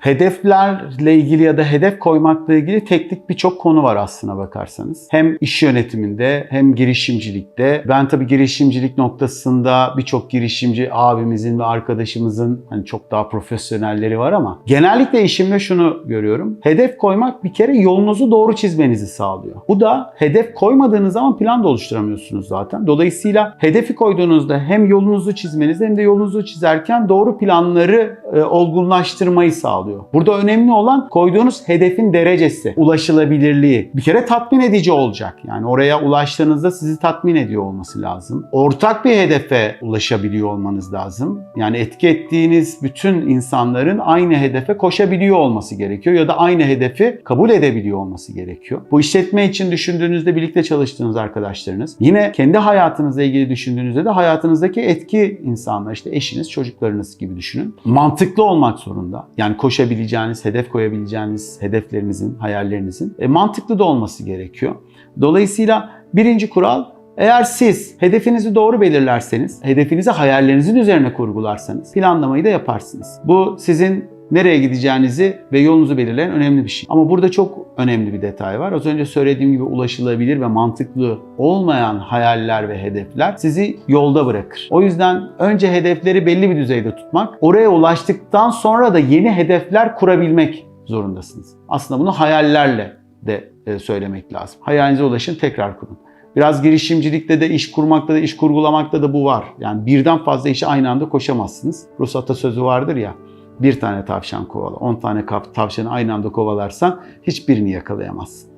Hedeflerle ilgili ya da hedef koymakla ilgili teknik birçok konu var aslına bakarsanız. Hem iş yönetiminde hem girişimcilikte. Ben tabii girişimcilik noktasında birçok girişimci abimizin ve arkadaşımızın hani çok daha profesyonelleri var ama genellikle işimde şunu görüyorum. Hedef koymak bir kere yolunuzu doğru çizmenizi sağlıyor. Bu da hedef koymadığınız zaman plan da oluşturamıyorsunuz zaten. Dolayısıyla hedefi koyduğunuzda hem yolunuzu çizmenizi hem de yolunuzu çizerken doğru planları e, olgunlaştırmayı sağlıyor. Burada önemli olan koyduğunuz hedefin derecesi, ulaşılabilirliği. Bir kere tatmin edici olacak. Yani oraya ulaştığınızda sizi tatmin ediyor olması lazım. Ortak bir hedefe ulaşabiliyor olmanız lazım. Yani etki ettiğiniz bütün insanların aynı hedefe koşabiliyor olması gerekiyor ya da aynı hedefi kabul edebiliyor olması gerekiyor. Bu işletme için düşündüğünüzde birlikte çalıştığınız arkadaşlarınız, yine kendi hayatınızla ilgili düşündüğünüzde de hayatınızdaki etki insanlar, işte eşiniz, çocuklarınız gibi düşünün. Mantıklı olmak zorunda. Yani koşabileceğiniz, hedef koyabileceğiniz hedeflerinizin, hayallerinizin e, mantıklı da olması gerekiyor. Dolayısıyla birinci kural eğer siz hedefinizi doğru belirlerseniz, hedefinizi hayallerinizin üzerine kurgularsanız planlamayı da yaparsınız. Bu sizin nereye gideceğinizi ve yolunuzu belirleyen önemli bir şey. Ama burada çok önemli bir detay var. Az önce söylediğim gibi ulaşılabilir ve mantıklı olmayan hayaller ve hedefler sizi yolda bırakır. O yüzden önce hedefleri belli bir düzeyde tutmak, oraya ulaştıktan sonra da yeni hedefler kurabilmek zorundasınız. Aslında bunu hayallerle de e, söylemek lazım. Hayalinize ulaşın, tekrar kurun. Biraz girişimcilikte de, iş kurmakta da, iş kurgulamakta da bu var. Yani birden fazla işe aynı anda koşamazsınız. Rus atasözü vardır ya, bir tane tavşan kovala, 10 tane tavşanı aynı anda kovalarsan hiçbirini yakalayamazsın.